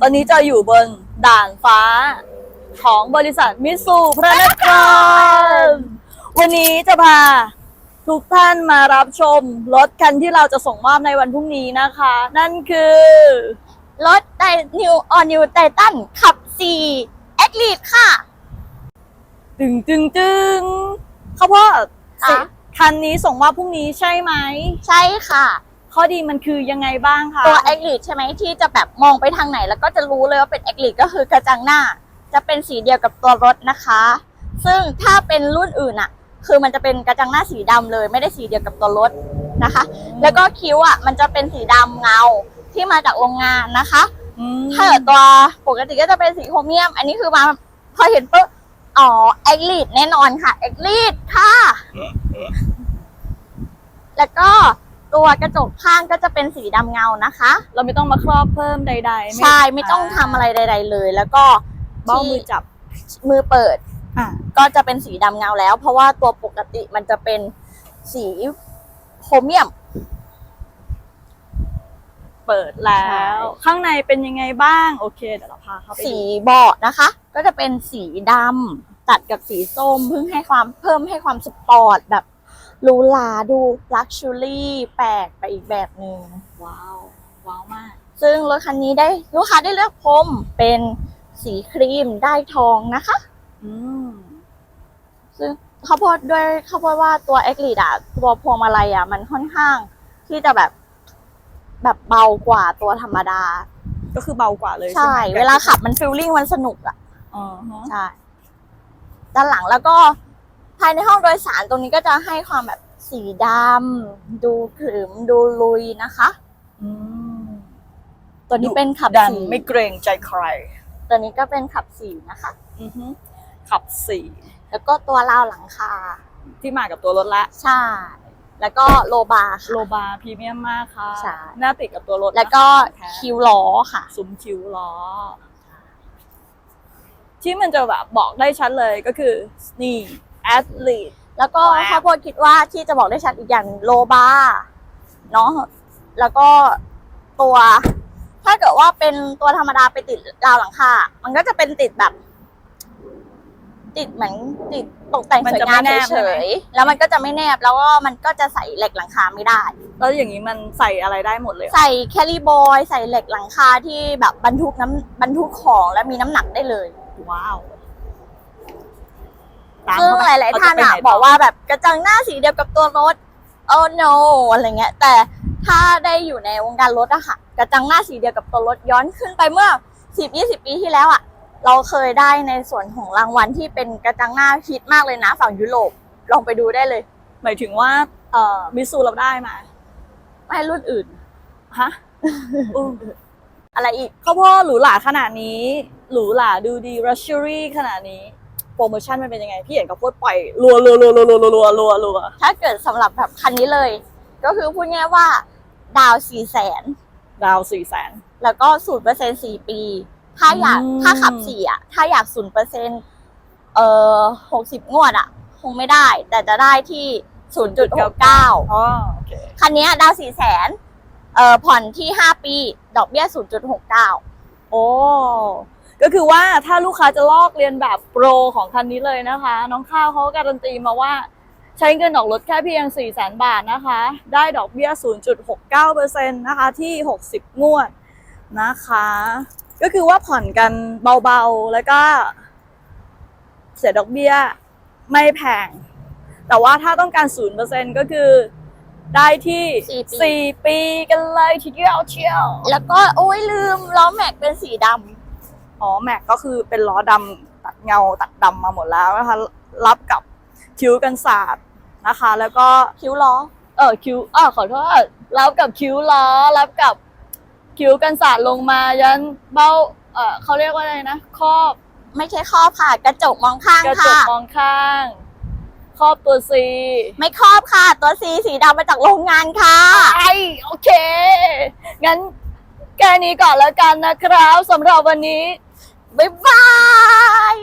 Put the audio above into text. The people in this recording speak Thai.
ตอนนี้จะอยู่บนด่านฟ้าของบริษัทมิตซูพระนครวันนี้จะพาทุกท่านมารับชมรถคันที่เราจะส่งมอบในวันพรุ่งนี้นะคะ นั่นคือ รถไดนิวออนิวไททันขับ4แอคลีดค่ะ ตึงตึงตึงเขาพ่อค่ะสิคันนี้ส่งมอบพรุ่งนี้ใช่ไหม ใช่ค่ะ ข้อดีมันคือยังไงบ้างคะตัวแอคลีดใช่ไหมที่จะแบบมองไปทางไหน แล้วก็จะรู้เลยว่าเป็นแอคลีดก็คือกระจังหน้า จะเป็นสีเดียวกับตัวรถนะคะ ซึ่งถ้าเป็นรุ่นอื่นอะคือมันจะเป็นกระจังหน้าสีดำเลย ไม่ได้สีเดียวกับตัวรถนะคะ แล้วก็คิ้วอะมันจะเป็นสีดำเงาที่มาจากโรงงานนะคะอืมถ้าเกิดตัวปกติก็จะเป็นสีโครเมียม อันนี้คือมาพอเห็นปุ๊บอ๋อแอคลีดแน่นอนค่ะแอคลีดค่ะ แล้วก็ ตัวกระจกข้างก็จะเป็นสีดำเงานะคะ เราไม่ต้องมาครอบเพิ่มใดๆใช่ไม่ต้องทำอะไรใด ๆ เลย แล้วก็เบ้ามือจับมือเปิด อะก็จะเป็นสีดำเงาแล้ว เพราะว่าตัวปกติมันจะเป็นสีโครเมียม เปิดแล้ว ใช่ ข้างในเป็นยังไงบ้างโอเคเดี๋ยวเราพาเข้าไปดูสีเบาะนะคะ ก็จะเป็นสีดำตัดกับสีส้มเพิ่งให้ความเพิ่มให้ความสปอร์ตแบบ หรูหราดูลักชัวรี่แปลกไปอีกแบบหนึ่งว้าวว้าวมาก ซึ่งรถคันนี้ได้ลูกค้าได้เลือกพรมเป็นสีครีมได้ทองนะคะ อืมซึ่งข้าวโพดด้วยข้าวโพดว่าตัวเอ็กลีดอะตัวพวงมาลัยอะมันค่อนข้าง ที่จะแบบแบบเบากว่าตัวธรรมดา ก็คือเบากว่าเลยใช่ไหมเวลาขับมันฟิลลิ่งมันสนุกอะอ๋อฮะใช่ด้านหลังแล้วก็ ภายในห้องโดยสารตรงนี้ก็จะให้ความแบบสีดำดูขรึมดูลุยนะคะอืมตัวนี้เป็นขับดันสีไม่เกรงใจใคร ตัวนี้ก็เป็นขับสีนะคะ อือฮึขับสี่แล้วก็ตัวราวหลังคาที่มากับตัวรถละใช่แล้วก็โลบาร์ค่ะ โลบาร์พรีเมียมมากค่ะใช่ หน้าติดกับตัวรถแล้วก็นะคะคิวล้อค่ะ ซุ้มคิ้วล้อ ที่มันจะแบบบอกได้ชัดเลยก็คือนี่ แอดลีดแล้วก็ว้าวข้าวโพดคิดว่าที่จะบอกได้ชัดอีกอย่างโลบาร์เนาะแล้วก็ตัว ถ้าเกิดว่าเป็นตัวธรรมดาไปติดราวหลังคา มันก็จะเป็นติดแบบ ติดเหมือนติดตกแต่งสวยงามเฉยๆแล้วมันก็จะไม่แนบแล้วก็มันก็จะใส่เหล็กหลังคาไม่ได้ แล้วอย่างนี้มันใส่อะไรได้หมดเลยเหรอใส่แคลรี่บอยใส่เหล็กหลังคาที่แบบบรรทุกน้ำบรรทุกของและมีน้ำหนักได้เลย ว้าว ตามซึ่งเข้ไปหลายๆท่านเขจะอะไปไหบอกว่าแบบกระจังหน้าสีเดียวกับตัวรถโอ้ no อะไรเงี้ย แต่ถ้าได้อยู่ในวงการรถอะค่ะ กระจังหน้าสีเดียวกับตัวรถย้อนขึ้นไปเมื่อ 10-20 ปีที่แล้วอะเราเคยได้ในส่วนของรางวัลที่เป็นกระจังหน้าฮิตมากเลยนะฝั่งยุโรปลองไปดูได้เลย หมายถึงว่าเอ่อมิซูเราได้มา ไม่รุ่นอื่น ฮะอู้อะไรอีก ข้าวโพ่อหรูหราขนาดนี้ หรูหราดูดีรัชชูรี่ขนาดนี้ โปรโมชั่นมันเป็นยังไง พี่เห็นข้าวโพดปล่อยรัวรัวรัวรัวรัวรัวรัวรัวถ้าเกิดสำหรับแบบคันนี้เลย ก็คือพูดง่ายๆว่าดาวสี่แสนดาวสี่แสนแล้วก็ศูนย์เปอร์เซ็นสี่ปี ถ้าอยากอืมถ้าขับสี่อะ ถ้าอยากศูนย์เปอร์เซ็นเอ่อหกสิบงวดอะ คงไม่ได้ แต่จะได้ที่ศูนย์จุดหกเก้าอ๋อโอเคคันนี้ดาวสี่แสนเอ่อผ่อนที่ห้าปี ดอกเบี้ยศูนย์จุดหกเก้าโอ้ ก็คือว่าถ้าลูกค้าจะลอกเรียนแบบโปรของคันนี้เลยนะคะ น้องข้าวเขาการันตีมาว่า ใช้เงินออกรถแค่เพียง 4 0 0 0 0 0บาทนะคะ ได้ดอกเบี้ย 0.69%นะคะที่ 60 งวดนะคะ ก็คือว่าผ่อนกันเบาๆ แล้วก็เสียดอกเบี้ยไม่แพง แต่ว่าถ้าต้องการ 0%ก็คือได้ที่4ปีกันเลยทีเดียวเชียว แล้วก็โอ้ยลืมล้อแม็กเป็นสีด อ๋อแม็กก็คือเป็นล้อดำตัดเงาตัดดำมาหมดแล้วนะคะรับกับคิ้วกันศาสตร์นะคะ แล้วก็ำคิ้วล้อ เออคิ้วอ่าขอโทษรับกับคิ้วล้อรับกับคิ้วกันศาสตร์ลงมายันเบ้าเออเขาเรียกว่าอะไรนะครอบไม่ใช่ครอบค่ะกระจกมองข้างกระจกค่ะ มองข้าง ครอบตัวซีไม่ครอบค่ะ ตัวสีสีดำมาจากโรงงานค่ะ ไอโอเค งั้นแค่นี้ก่อนแล้วกันนะครับสำหรับวันนี้ บ๊ายบาย